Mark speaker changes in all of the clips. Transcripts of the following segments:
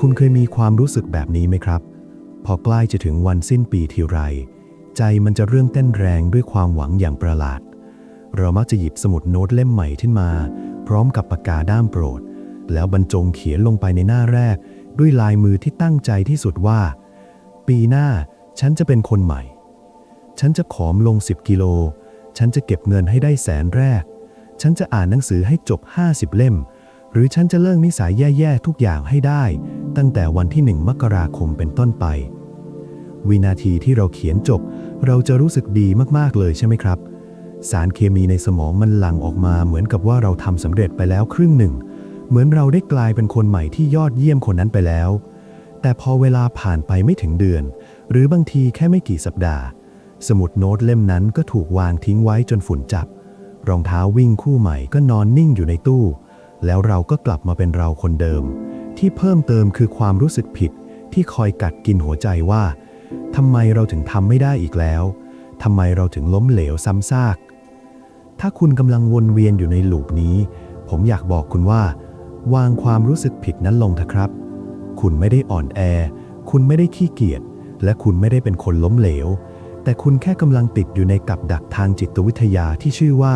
Speaker 1: คุณเคยมีความรู้สึกแบบนี้ไหมครับ พอใกล้จะถึงวันสิ้นปีทีไร ใจมันจะเรื่องเต้นแรงด้วยความหวังอย่างประหลาด เรามักจะหยิบสมุดโน้ตเล่มใหม่ขึ้นมา พร้อมกับปากกาด้ามโปรด แล้วบรรจงเขียนลงไปในหน้าแรก ด้วยลายมือที่ตั้งใจที่สุดว่า ปีหน้าฉันจะเป็นคนใหม่ ฉันจะขอมลง 10 กิโล ฉันจะเก็บเงินให้ได้แสนแรก ฉันจะอ่านหนังสือให้จบ 50 เล่ม หรือฉันจะเลิกนิสัยแย่ๆทุกอย่างให้ได้ ตั้งแต่วันที่หนึ่งมกราคมเป็นต้นไป วินาทีที่เราเขียนจบ เราจะรู้สึกดีมากๆเลยใช่ไหมครับ สารเคมีในสมองมันหลั่งออกมาเหมือนกับว่าเราทำสำเร็จไปแล้วครึ่งหนึ่ง เหมือนเราได้กลายเป็นคนใหม่ที่ยอดเยี่ยมคนนั้นไปแล้ว แต่พอเวลาผ่านไปไม่ถึงเดือน หรือบางทีแค่ไม่กี่สัปดาห์ สมุดโน้ตเล่มนั้นก็ถูกวางทิ้งไว้จนฝุ่นจับ รองเท้าวิ่งคู่ใหม่ก็นอนนิ่งอยู่ในตู้ แล้วเราก็กลับมาเป็นเราคนเดิม ที่เพิ่มเติมคือความรู้สึกผิดที่คอยกัดกินหัวใจว่าทำไมเราถึงทำไม่ได้อีกแล้วทำไมเราถึงล้มเหลวซ้ำซาก ถ้าคุณกำลังวนเวียนอยู่ในหลูปนี้ ผมอยากบอกคุณว่า วางความรู้สึกผิดนั้นลงเถอะครับ คุณไม่ได้อ่อนแอ คุณไม่ได้ขี้เกียจ และคุณไม่ได้เป็นคนล้มเหลว แต่คุณแค่กำลังติดอยู่ในกับดักทางจิตวิทยาที่ชื่อว่า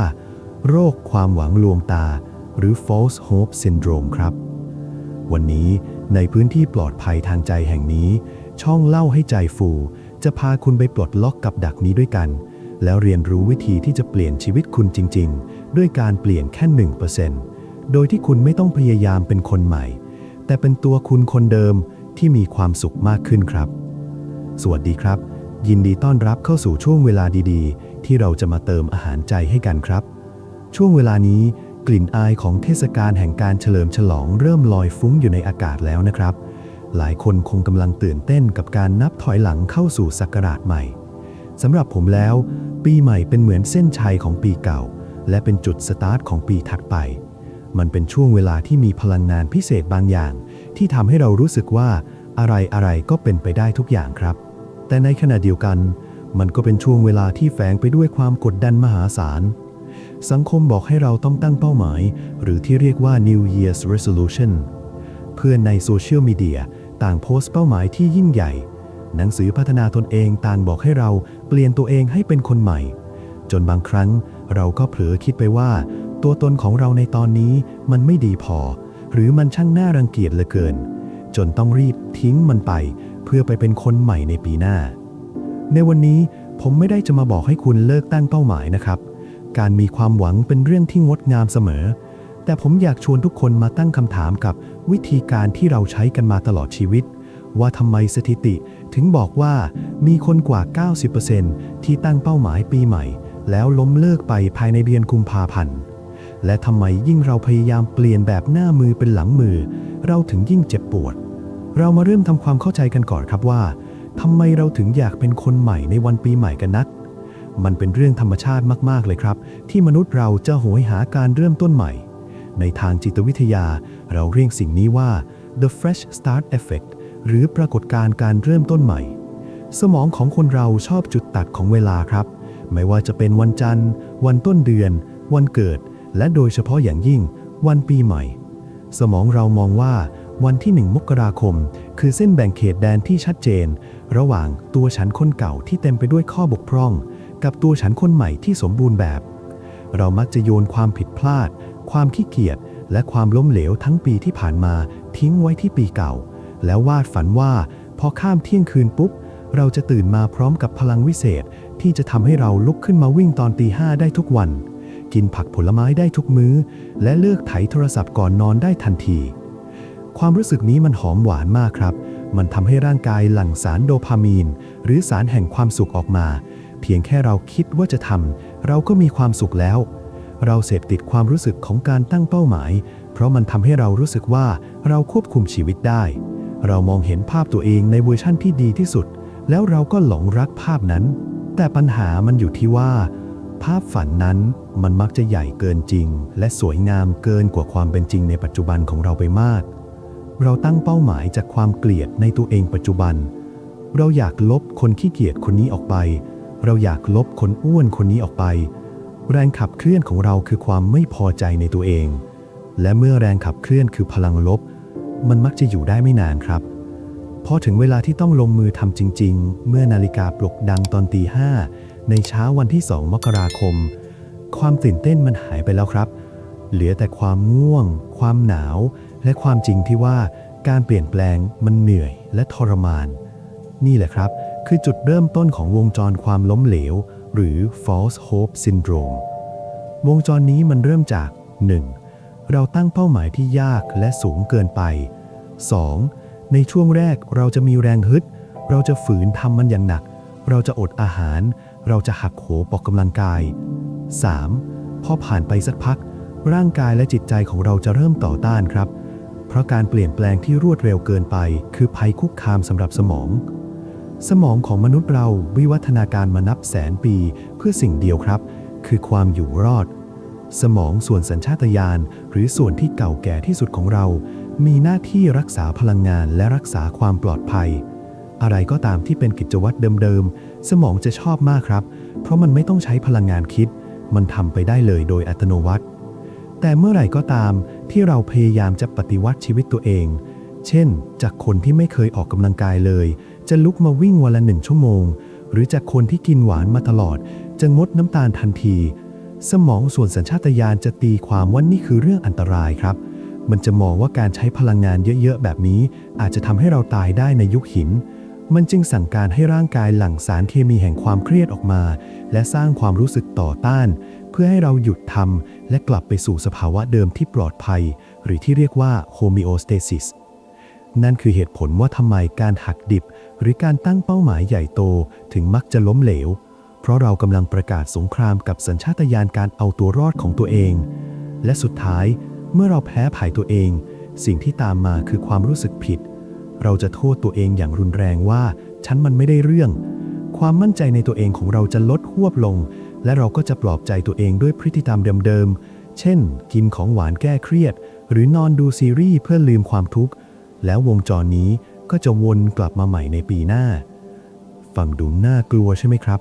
Speaker 1: โรคความหวังลวงตา หรือ false hope syndrome ครับ วันนี้ในพื้นที่ปลอดภัยทางใจแห่งนี้ ช่องเล่าให้ใจฟู จะพาคุณไปปลดล็อกกับดักนี้ด้วยกัน แล้วเรียนรู้วิธีที่จะเปลี่ยนชีวิตคุณจริง ๆ ด้วยการเปลี่ยนแค่1%โดยที่คุณไม่ต้องพยายามเป็นคนใหม่ แต่เป็นตัวคุณคนเดิมที่มีความสุขมากขึ้นครับ สวัสดีครับ ยินดีต้อนรับเข้าสู่ช่วงเวลาดีๆ ที่เราจะมาเติมอาหารใจให้กันครับ ช่วงเวลานี้ ลิ่นอายของเทศกาลแห่งการเฉลิมฉลองเริ่มลอยฟุ้งอยู่ในอากาศแล้วนะครับ หลายคนคงกำลังตื่นเต้นกับการนับถอยหลังเข้าสู่ศักราชใหม่สำหรับผมแล้ว ปีใหม่เป็นเหมือนเส้นชัยของปีเก่า และเป็นจุดสตาร์ทของปีถัดไป มันเป็นช่วงเวลาที่มีพลังงานพิเศษบางอย่าง ที่ทำให้เรารู้สึกว่าอะไรอะไรก็เป็นไปได้ทุกอย่างครับ แต่ในขณะเดียวกัน มันก็เป็นช่วงเวลาที่แฝงไปด้วยความกดดันมหาศาล สังคมบอกให้เราต้องตั้งเป้าหมาย หรือที่เรียกว่า New Year's Resolution เพื่อนในโซเชียลมีเดียต่างโพสต์เป้าหมายที่ยิ่งใหญ่ หนังสือพัฒนาตนเองต่างบอกให้เราเปลี่ยนตัวเองให้เป็นคนใหม่ จนบางครั้งเราก็เผลอคิดไปว่า ตัวตนของเราในตอนนี้มันไม่ดีพอ หรือมันช่างน่ารังเกียจเหลือเกิน จนต้องรีบทิ้งมันไป เพื่อไปเป็นคนใหม่ในปีหน้า ในวันนี้ผมไม่ได้จะมาบอกให้คุณเลิกตั้งเป้าหมายนะครับ การมีความหวังเป็นเรื่องที่งดงามเสมอ แต่ผมอยากชวนทุกคนมาตั้งคำถามกับวิธีการที่เราใช้กันมาตลอดชีวิต ว่าทำไมสถิติถึงบอกว่ามีคนกว่า 90%ที่ตั้งเป้าหมายปีใหม่ แล้วล้มเลิกไปภายในเดือนกุมภาพันธ์ และทำไมยิ่งเราพยายามเปลี่ยนแบบหน้ามือเป็นหลังมือ เราถึงยิ่งเจ็บปวด เรามาเริ่มทำความเข้าใจกันก่อนครับว่าทำไมเราถึงอยากเป็นคนใหม่ในวันปีใหม่กันนัก มันเป็นเรื่องธรรมชาติมากๆเลยครับ ที่มนุษย์เราจะโหยหาการเริ่มต้นใหม่ ในทางจิตวิทยา เราเรียกสิ่งนี้ว่า the fresh start effect หรือปรากฏการณ์การเริ่มต้นใหม่ สมองของคนเราชอบจุดตัดของเวลาครับ ไม่ว่าจะเป็นวันจันทร์ วันต้นเดือน วันเกิด และโดยเฉพาะอย่างยิ่ง วันปีใหม่ สมองเรามองว่าวันที่หนึ่งมกราคม คือเส้นแบ่งเขตแดนที่ชัดเจน ระหว่างตัวฉันคนเก่าที่เต็มไปด้วยข้อบกพร่อง กับตัวฉันคนใหม่ที่สมบูรณ์แบบ เรามักจะโยนความผิดพลาด ความขี้เกียจและความล้มเหลวทั้งปีที่ผ่านมาทิ้งไว้ที่ปีเก่า แล้ววาดฝันว่าพอข้ามเที่ยงคืนปุ๊บ เราจะตื่นมาพร้อมกับพลังวิเศษ ที่จะทำให้เราลุกขึ้นมาวิ่งตอนตีห้าได้ทุกวัน กินผักผลไม้ได้ทุกมื้อ และเลือกไถโทรศัพท์ก่อนนอนได้ทันที ความรู้สึกนี้มันหอมหวานมากครับ มันทำให้ร่างกายหลั่งสารโดพามีน หรือสารแห่งความสุขออกมา เพียงแค่เราคิดว่าจะทำเราก็มีความสุขแล้ว เราเสพติดความรู้สึกของการตั้งเป้าหมาย เพราะมันทำให้เรารู้สึกว่าเราควบคุมชีวิตได้ เรามองเห็นภาพตัวเองในเวอร์ชั่นที่ดีที่สุด แล้วเราก็หลงรักภาพนั้น แต่ปัญหามันอยู่ที่ว่า ภาพฝันนั้นมันมักจะใหญ่เกินจริง และสวยงามเกินกว่าความเป็นจริงในปัจจุบันของเราไปมาก เราตั้งเป้าหมายจากความเกลียดในตัวเองปัจจุบัน เราอยากลบคนขี้เกียจคนนี้ออกไป เราอยากลบคนอ้วนคนนี้ออกไป แรงขับเคลื่อนของเราคือความไม่พอใจในตัวเอง และเมื่อแรงขับเคลื่อนคือพลังลบ มันมักจะอยู่ได้ไม่นานครับพอถึงเวลาที่ต้องลงมือทำจริง ๆ เมื่อนาฬิกาปลุกดังตอนตีห้าในเช้าวันที่2มกราคม ความตื่นเต้นมันหายไปแล้วครับ เหลือแต่ความง่วง ความหนาว และความจริงที่ว่าการเปลี่ยนแปลงมันเหนื่อยและทรมาน นี่แหละครับ คือจุดเริ่มต้นของวงจรความล้มเหลว หรือ false hope syndrome วงจรนี้มันเริ่มจาก 1. เราตั้งเป้าหมายที่ยากและสูงเกินไป 2. ในช่วงแรกเราจะมีแรงฮึด เราจะฝืนทำมันอย่างหนัก เราจะอดอาหาร เราจะหักโหมออกกำลังกาย 3. พอผ่านไปสักพัก ร่างกายและจิตใจของเราจะเริ่มต่อต้านครับ เพราะการเปลี่ยนแปลงที่รวดเร็วเกินไป คือภัยคุกคามสำหรับสมอง สมองของมนุษย์เราวิวัฒนาการมานับแสนปีเพื่อสิ่งเดียวครับ คือความอยู่รอด สมองส่วนสัญชาตญาณหรือส่วนที่เก่าแก่ที่สุดของเรา มีหน้าที่รักษาพลังงานและรักษาความปลอดภัย อะไรก็ตามที่เป็นกิจวัตรเดิมๆ สมองจะชอบมากครับ เพราะมันไม่ต้องใช้พลังงานคิด มันทำไปได้เลยโดยอัตโนมัติ แต่เมื่อไหร่ก็ตามที่เราพยายามจะปฏิวัติชีวิตตัวเอง เช่น จากคนที่ไม่เคยออกกำลังกายเลย จะลุกมาวิ่งวันละหนึ่งชั่วโมง หรือจากคนที่กินหวานมาตลอด จะงดน้ำตาลทันที สมองส่วนสัญชาตญาณจะตีความว่านี่คือเรื่องอันตรายครับ มันจะมองว่าการใช้พลังงานเยอะๆ แบบนี้ อาจจะทำให้เราตายได้ในยุคหิน มันจึงสั่งการให้ร่างกายหลั่งสารเคมีแห่งความเครียดออกมา และสร้างความรู้สึกต่อต้าน เพื่อให้เราหยุดทำและกลับไปสู่สภาวะเดิมที่ปลอดภัย หรือที่เรียกว่า homeostasis นั่นคือเหตุผลว่าทำไมการหักดิบ หรือการตั้งเป้าหมายใหญ่โตถึงมักจะล้มเหลว เพราะเรากำลังประกาศสงครามกับสัญชาตญาณการเอาตัวรอดของตัวเอง และสุดท้ายเมื่อเราแพ้ภายตัวเอง สิ่งที่ตามมาคือความรู้สึกผิด เราจะโทษตัวเองอย่างรุนแรงว่า ฉันมันไม่ได้เรื่อง ความมั่นใจในตัวเองของเราจะลดหวบลง และเราก็จะปลอบใจตัวเองด้วยพฤติกรรมเดิมๆ เช่น กินของหวานแก้เครียด หรือนอนดูซีรีส์เพื่อลืมความทุกข์ แล้ววงจรนี้ ก็จะวนกลับมาใหม่ในปีหน้า ฟังดูน่ากลัวใช่ไหมครับ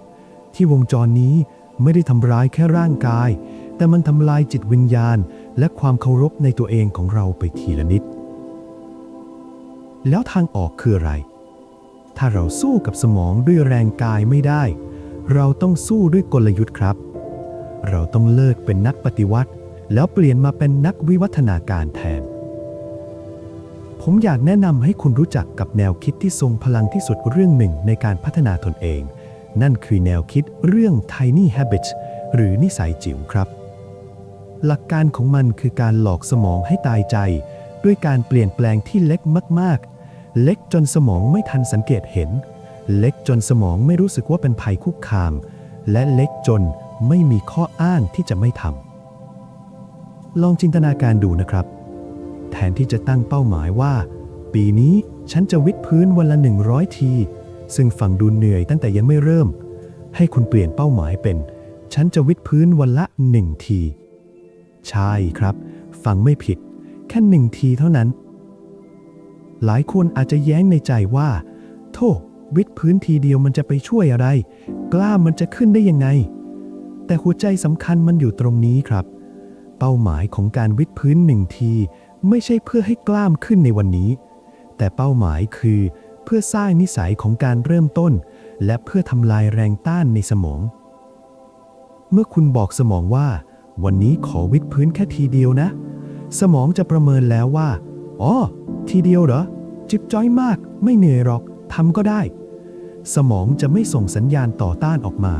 Speaker 1: ที่วงจรนี้ไม่ได้ทำร้ายแค่ร่างกาย แต่มันทำลายจิตวิญญาณ และความเคารพในตัวเองของเราไปทีละนิด แล้วทางออกคืออะไร ถ้าเราสู้กับสมองด้วยแรงกายไม่ได้ เราต้องสู้ด้วยกลยุทธ์ครับ เราต้องเลิกเป็นนักปฏิวัติ แล้วเปลี่ยนมาเป็นนักวิวัฒนาการแทน ผมอยากแนะนำให้คุณรู้จักกับแนวคิดที่ทรงพลังที่สุดเรื่องหนึ่งในการพัฒนาตนเอง นั่นคือแนวคิดเรื่อง tiny habits หรือนิสัยจิ๋วครับ หลักการของมันคือการหลอกสมองให้ตายใจ ด้วยการเปลี่ยนแปลงที่เล็กมาก ๆ เล็กจนสมองไม่ทันสังเกตเห็น เล็กจนสมองไม่รู้สึกว่าเป็นภัยคุกคาม และเล็กจนไม่มีข้ออ้างที่จะไม่ทำลองจินตนาการดูนะครับ นที่จะตั้งเป้าหมายว่า ปีนี้ฉันจะวิดพื้นวันละ 100 ที ซึ่งฟังดูเหนื่อยตั้งแต่ยังไม่เริ่ม ให้คุณเปลี่ยนเป้าหมายเป็น ฉันจะวิดพื้นวันละ 1 ที ใช่ครับ ฟังไม่ผิด แค่หนึ่งทีเท่านั้น หลายคนอาจจะแย้งในใจว่า โธ่วิดพื้นทีเดียวมันจะไปช่วยอะไร กล้ามมันจะขึ้นได้ยังไง แต่หัวใจสำคัญมันอยู่ตรงนี้ครับ เป้าหมายของการวิดพื้นหนึ่งที ไม่ใช่เพื่อให้กล้ามขึ้นในวันนี้ แต่เป้าหมายคือเพื่อสร้างนิสัยของการเริ่มต้น และเพื่อทำลายแรงต้านในสมอง เมื่อคุณบอกสมองว่า วันนี้ขอวิดพื้นแค่ทีเดียวนะ สมองจะประเมินแล้วว่าอ๋อทีเดียวเหรอ จิบจ้อยมาก ไม่เหนื่อยหรอกทำก็ได้ สมองจะไม่ส่งสัญญาณต่อต้านออกมา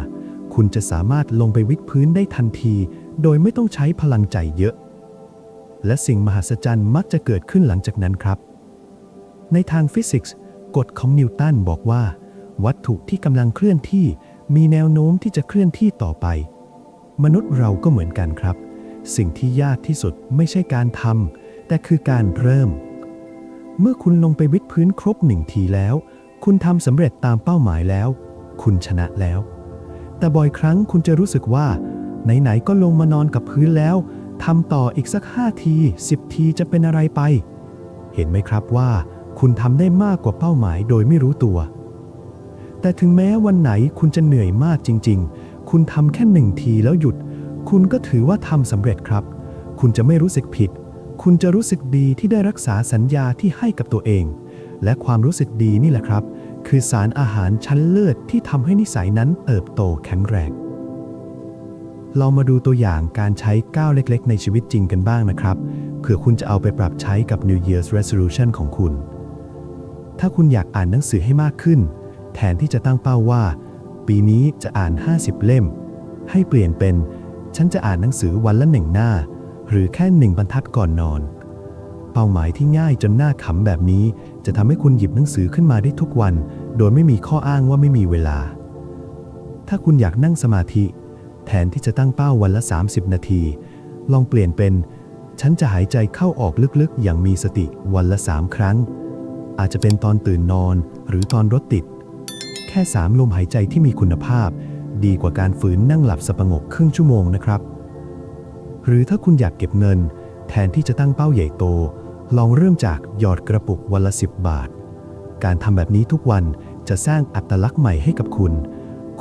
Speaker 1: คุณจะสามารถลงไปวิดพื้นได้ทันที โดยไม่ต้องใช้พลังใจเยอะ และสิ่งมหัศจรรย์มักจะเกิดขึ้นหลังจากนั้นครับ ในทางฟิสิกส์กฎของนิวตันบอกว่า วัตถุที่กำลังเคลื่อนที่มีแนวโน้มที่จะเคลื่อนที่ต่อไป มนุษย์เราก็เหมือนกันครับ สิ่งที่ยากที่สุดไม่ใช่การทำแต่คือการเริ่ม เมื่อคุณลงไปวิดพื้นครบหนึ่งทีแล้ว คุณทำสำเร็จตามเป้าหมายแล้ว คุณชนะแล้ว แต่บ่อยครั้งคุณจะรู้สึกว่า ไหนๆก็ลงมานอนกับพื้นแล้ว ทำต่ออีกสัก 5 ที 10 ทีจะเป็นอะไรไป เห็นไหมครับว่าคุณทำได้มากกว่าเป้าหมายโดยไม่รู้ตัว แต่ถึงแม้วันไหนคุณจะเหนื่อยมากจริง ๆ คุณทำแค่หนึ่งทีแล้วหยุด คุณก็ถือว่าทำสำเร็จครับ คุณจะไม่รู้สึกผิด คุณจะรู้สึกดีที่ได้รักษาสัญญาที่ให้กับตัวเอง และความรู้สึกดีนี่แหละครับ คือสารอาหารชั้นเลิศที่ทำให้นิสัยนั้นเติบโตแข็งแรง เรามาดูตัวอย่างการใช้ก้าวเล็กๆ ในชีวิตจริงกันบ้างนะครับเผื่อคุณจะเอาไปปรับใช้กับ New Year's Resolution ของคุณ ถ้าคุณอยากอ่านหนังสือให้มากขึ้น แทนที่จะตั้งเป้าว่า ปีนี้จะอ่าน 50 เล่ม ให้เปลี่ยนเป็น ฉันจะอ่านหนังสือวันละหนึ่งหน้า หรือแค่หนึ่งบรรทัดก่อนนอน เป้าหมายที่ง่ายจนน่าขำแบบนี้ จะทำให้คุณหยิบหนังสือขึ้นมาได้ทุกวัน โดยไม่มีข้ออ้างว่าไม่มีเวลา ถ้าคุณอยากนั่งสมาธิ แทนที่จะตั้งเป้าวันละ 30 นาที ลองเปลี่ยนเป็น ฉันจะหายใจเข้าออกลึกๆ อย่างมีสติวันละ 3 ครั้ง อาจจะเป็นตอนตื่นนอนหรือตอนรถติด แค่ 3 ลมหายใจที่มีคุณภาพ ดีกว่าการฝืนนั่งหลับสปงกครึ่งชั่วโมงนะครับ หรือถ้าคุณอยากเก็บเงิน แทนที่จะตั้งเป้าใหญ่โต ลองเริ่มจากหยอดกระปุกวันละ 10 บาท การทำแบบนี้ทุกวันจะสร้างอัตลักษณ์ใหม่ให้กับคุณ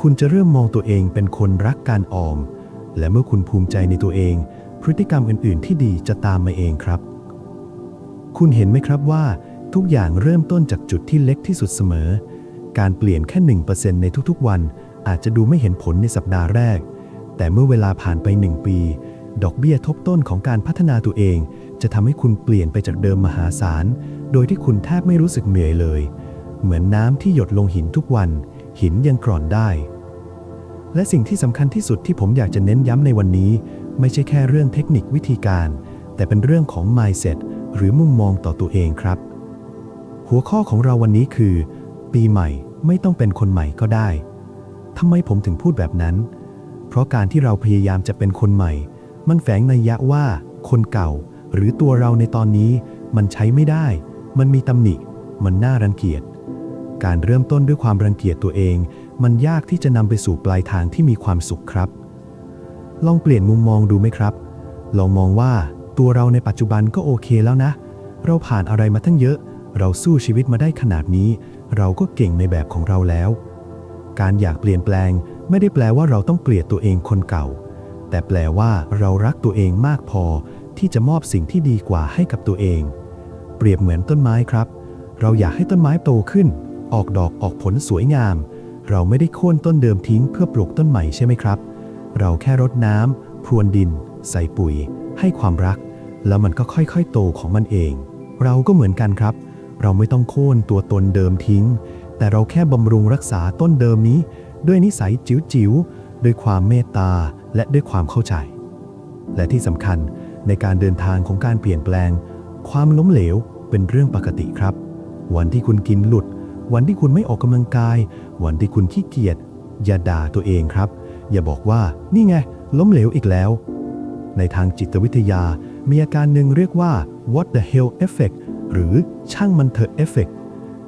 Speaker 1: คุณจะเริ่มมองตัวเองเป็นคนรักการออม และเมื่อคุณภูมิใจในตัวเอง พฤติกรรมอื่น ๆ ที่ดีจะตามมาเองครับ คุณเห็นไหมครับว่า ทุกอย่างเริ่มต้นจากจุดที่เล็กที่สุดเสมอ การเปลี่ยนแค่ 1%ในทุกๆ วัน อาจจะดูไม่เห็นผลในสัปดาห์แรก แต่เมื่อเวลาผ่านไป 1 ปี ดอกเบี้ยทบต้นของการพัฒนาตัวเอง จะทำให้คุณเปลี่ยนไปจากเดิมมหาศาล โดยที่คุณแทบไม่รู้สึกเหนื่อยเลย เหมือนน้ำที่หยดลงหินทุกวัน หินยังกร่อนได้ และสิ่งที่สำคัญที่สุดที่ผมอยากจะเน้นย้ำในวันนี้ ไม่ใช่แค่เรื่องเทคนิควิธีการ แต่เป็นเรื่องของ mindset หรือมุมมองต่อตัวเองครับ หัวข้อของเราวันนี้คือ ปีใหม่ไม่ต้องเป็นคนใหม่ก็ได้ทำไมผมถึงพูดแบบนั้น เพราะการที่เราพยายามจะเป็นคนใหม่ มันแฝงนัยยะว่า คนเก่า หรือตัวเราในตอนนี้ มันใช้ไม่ได้ มันมีตำหนิ มันน่ารังเกียจ การเริ่มต้นด้วยความรังเกียจตัวเอง มันยากที่จะนำไปสู่ปลายทางที่มีความสุขครับ ลองเปลี่ยนมุมมองดูไหมครับ ลองมองว่าตัวเราในปัจจุบันก็โอเคแล้วนะ เราผ่านอะไรมาทั้งเยอะ เราสู้ชีวิตมาได้ขนาดนี้ เราก็เก่งในแบบของเราแล้ว การอยากเปลี่ยนแปลง ไม่ได้แปลว่าเราต้องเกลียดตัวเองคนเก่า แต่แปลว่าเรารักตัวเองมากพอ ที่จะมอบสิ่งที่ดีกว่าให้กับตัวเอง เปรียบเหมือนต้นไม้ครับ เราอยากให้ต้นไม้โตขึ้น ออกดอกออกผลสวยงาม เราไม่ได้โค่นต้นเดิมทิ้งเพื่อปลูกต้นใหม่ใช่ไหมครับ เราแค่รดน้ำพรวนดิน ใส่ปุ๋ย ให้ความรัก แล้วมันก็ค่อยๆ โตของมันเอง เราก็เหมือนกันครับ เราไม่ต้องโค่นตัวตนเดิมทิ้ง แต่เราแค่บำรุงรักษาต้นเดิมนี้ ด้วยนิสัยจิ๋วๆด้วยความเมตตาและด้วยความเข้าใจ และที่สำคัญในการเดินทางของการเปลี่ยนแปลง ความล้มเหลวเป็นเรื่องปกติครับ วันที่คุณกินหลุด วันที่คุณไม่ออกกำลังกาย วันที่คุณขี้เกียจอย่าด่าตัวเองครับ อย่าบอกว่านี่ไง ล้มเหลวอีกแล้ว ในทางจิตวิทยา มีอาการหนึ่งเรียกว่า what the hell effect หรือช่างมันเถอะ effect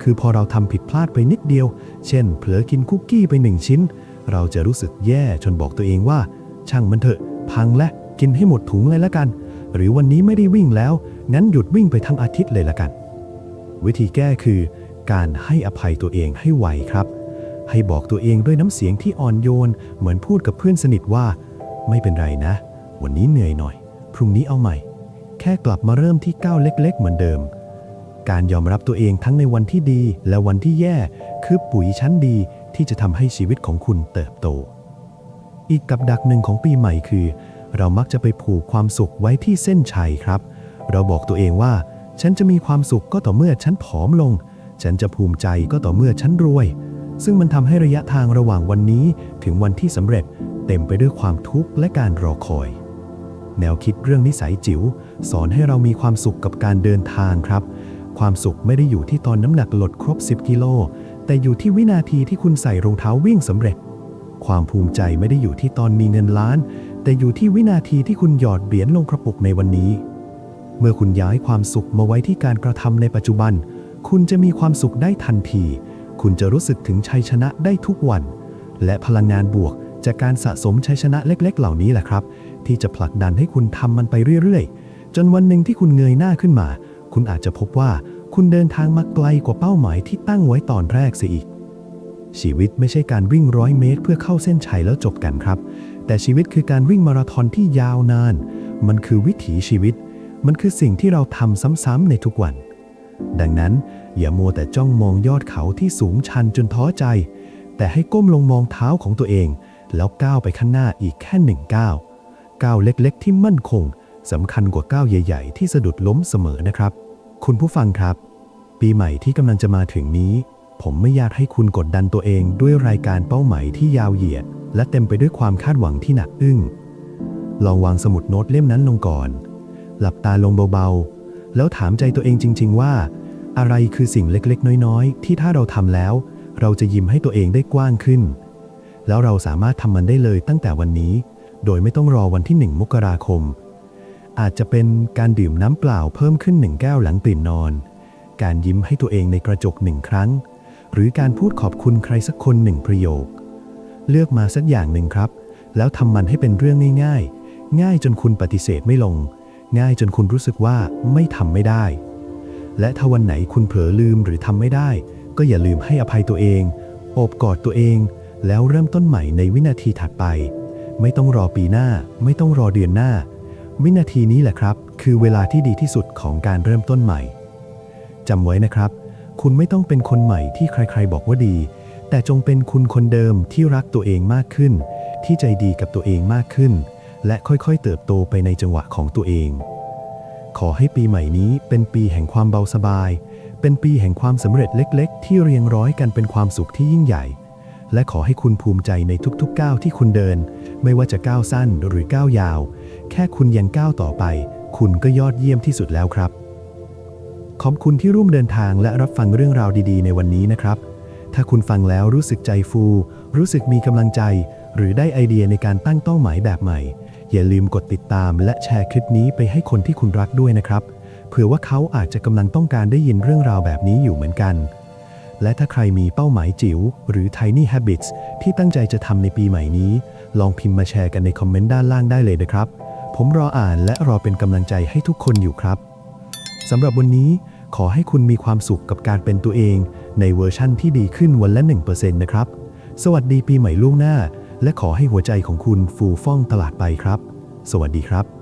Speaker 1: คือพอเราทำผิดพลาดไปนิดเดียว เช่น เผลอกินคุกกี้ไปหนึ่งชิ้น เราจะรู้สึกแย่จนบอกตัวเองว่า ช่างมันเถอะ พังและกินให้หมดถุงเลยละกัน หรือวันนี้ไม่ได้วิ่งแล้ว งั้นหยุดวิ่งไปทั้งอาทิตย์เลยละกัน วิธีแก้คือ การให้อภัยตัวเองให้ไวครับ ให้บอกตัวเองด้วยน้ำเสียงที่อ่อนโยน เหมือนพูดกับเพื่อนสนิทว่า ไม่เป็นไรนะ วันนี้เหนื่อยหน่อย พรุ่งนี้เอาใหม่ แค่กลับมาเริ่มที่ก้าวเล็ก ๆ เหมือนเดิม การยอมรับตัวเองทั้งในวันที่ดีและวันที่แย่ คือปุ๋ยชั้นดีที่จะทำให้ชีวิตของคุณเติบโต อีกกับดักหนึ่งของปีใหม่คือ เรามักจะไปผูกความสุขไว้ที่เส้นชัยครับ เราบอกตัวเองว่า ฉันจะมีความสุขก็ต่อเมื่อฉันผอมลง ฉันจะภูมิใจก็ต่อเมื่อฉันรวย ซึ่งมันทำให้ระยะทางระหว่างวันนี้ถึงวันที่สำเร็จเต็มไปด้วยความทุกข์และการรอคอย แนวคิดเรื่องนิสัยจิ๋วสอนให้เรามีความสุขกับการเดินทางครับ ความสุขไม่ได้อยู่ที่ตอนน้ำหนักลดครบ 10 กิโล แต่อยู่ที่วินาทีที่คุณใส่รองเท้าวิ่งสำเร็จ ความภูมิใจไม่ได้อยู่ที่ตอนมีเงินล้าน แต่อยู่ที่วินาทีที่คุณหยอดเหรียญลงกระปุกในวันนี้ เมื่อคุณย้ายความสุขมาไว้ที่การกระทำในปัจจุบัน คุณจะมีความสุขได้ทันที คุณจะรู้สึกถึงชัยชนะได้ทุกวัน และพลังงานบวกจากการสะสมชัยชนะเล็ก ๆ เหล่านี้แหละครับ ที่จะผลักดันให้คุณทำมันไปเรื่อยๆ จนวันหนึ่งที่คุณเงยหน้าขึ้นมา คุณอาจจะพบว่าคุณเดินทางมาไกลกว่าเป้าหมายที่ตั้งไว้ตอนแรกเสียอีก ชีวิตไม่ใช่การวิ่งร้อยเมตร เพื่อเข้าเส้นชัยแล้วจบกันครับ แต่ชีวิตคือการวิ่งมาราธอนที่ยาวนาน มันคือวิถีชีวิต มันคือสิ่งที่เราทำซ้ำๆในทุกวัน ดังนั้นอย่ามัวแต่จ้องมองยอดเขาที่สูงชันจนท้อใจ แต่ให้ก้มลงมองเท้าของตัวเอง แล้วก้าวไปข้างหน้าอีกแค่หนึ่งก้าวก้าวเล็กๆ ที่มั่นคงสำคัญกว่าก้าวใหญ่ ๆ ที่สะดุดล้มเสมอนะครับ คุณผู้ฟังครับ ปีใหม่ที่กำลังจะมาถึงนี้ ผมไม่อยากให้คุณกดดันตัวเองด้วยรายการเป้าหมายที่ยาวเหยียด และเต็มไปด้วยความคาดหวังที่หนักอึ้งลองวางสมุดโน้ตเล่มนั้นลงก่อน หลับตาลงเบาๆ แล้วถามใจตัวเองจริง ๆ ว่า อะไรคือสิ่งเล็กๆ น้อยๆ ที่ถ้าเราทำแล้ว เราจะยิ้มให้ตัวเองได้กว้างขึ้น แล้วเราสามารถทำมันได้เลยตั้งแต่วันนี้ โดยไม่ต้องรอวันที่1มกราคม อาจจะเป็นการดื่มน้ำเปล่าเพิ่มขึ้นหนึ่งแก้วหลังตื่นนอน การยิ้มให้ตัวเองในกระจกหนึ่งครั้ง หรือการพูดขอบคุณใครสักคนหนึ่งประโยค เลือกมาสักอย่างหนึ่งครับ แล้วทำมันให้เป็นเรื่องง่ายๆ ง่ายจนคุณปฏิเสธไม่ลง ง่ายจนคุณรู้สึกว่าไม่ทำไม่ได้ และถ้าวันไหนคุณเผลอลืมหรือทำไม่ได้ ก็อย่าลืมให้อภัยตัวเองโอบกอดตัวเอง แล้วเริ่มต้นใหม่ในวินาทีถัดไป ไม่ต้องรอปีหน้า ไม่ต้องรอเดือนหน้า วินาทีนี้แหละครับ คือเวลาที่ดีที่สุดของการเริ่มต้นใหม่จำไว้นะครับ คุณไม่ต้องเป็นคนใหม่ที่ใครๆบอกว่าดี แต่จงเป็นคุณคนเดิมที่รักตัวเองมากขึ้น ที่ใจดีกับตัวเองมากขึ้น และค่อยๆเติบโตไปในจังหวะของตัวเอง ขอให้ปีใหม่นี้เป็นปีแห่งความเบาสบาย เป็นปีแห่งความสำเร็จเล็ก ๆ ที่เรียงร้อยกันเป็นความสุขที่ยิ่งใหญ่ และขอให้คุณภูมิใจในทุกๆก้าวที่คุณเดิน ไม่ว่าจะก้าวสั้นหรือก้าวยาว แค่คุณยังก้าวต่อไป คุณก็ยอดเยี่ยมที่สุดแล้วครับ ขอบคุณที่ร่วมเดินทางและรับฟังเรื่องราวดีๆ ในวันนี้นะครับ ถ้าคุณฟังแล้วรู้สึกใจฟู รู้สึกมีกำลังใจ หรือได้ไอเดียในการตั้งเป้าหมายแบบใหม่ อย่าลืมกดติดตามและแชร์คลิปนี้ไปให้คนที่คุณรักด้วยนะครับ เผื่อว่าเขาอาจจะกำลังต้องการได้ยินเรื่องราวแบบนี้อยู่เหมือนกัน และถ้าใครมีเป้าหมายจิ๋วหรือ Tiny Habits ที่ตั้งใจจะทำในปีใหม่นี้ ลองพิมพ์มาแชร์กันในคอมเมนต์ด้านล่างได้เลยนะครับ ผมรออ่านและรอเป็นกำลังใจให้ทุกคนอยู่ครับสำหรับวันนี้ขอให้คุณมีความสุขกับการเป็นตัวเอง ในเวอร์ชั่นที่ดีขึ้นวันละ 1%นะครับ สวัสดีปีใหม่ล่วงหน้า และขอให้หัวใจของคุณฟูฟ่องตลาดไปครับ สวัสดีครับ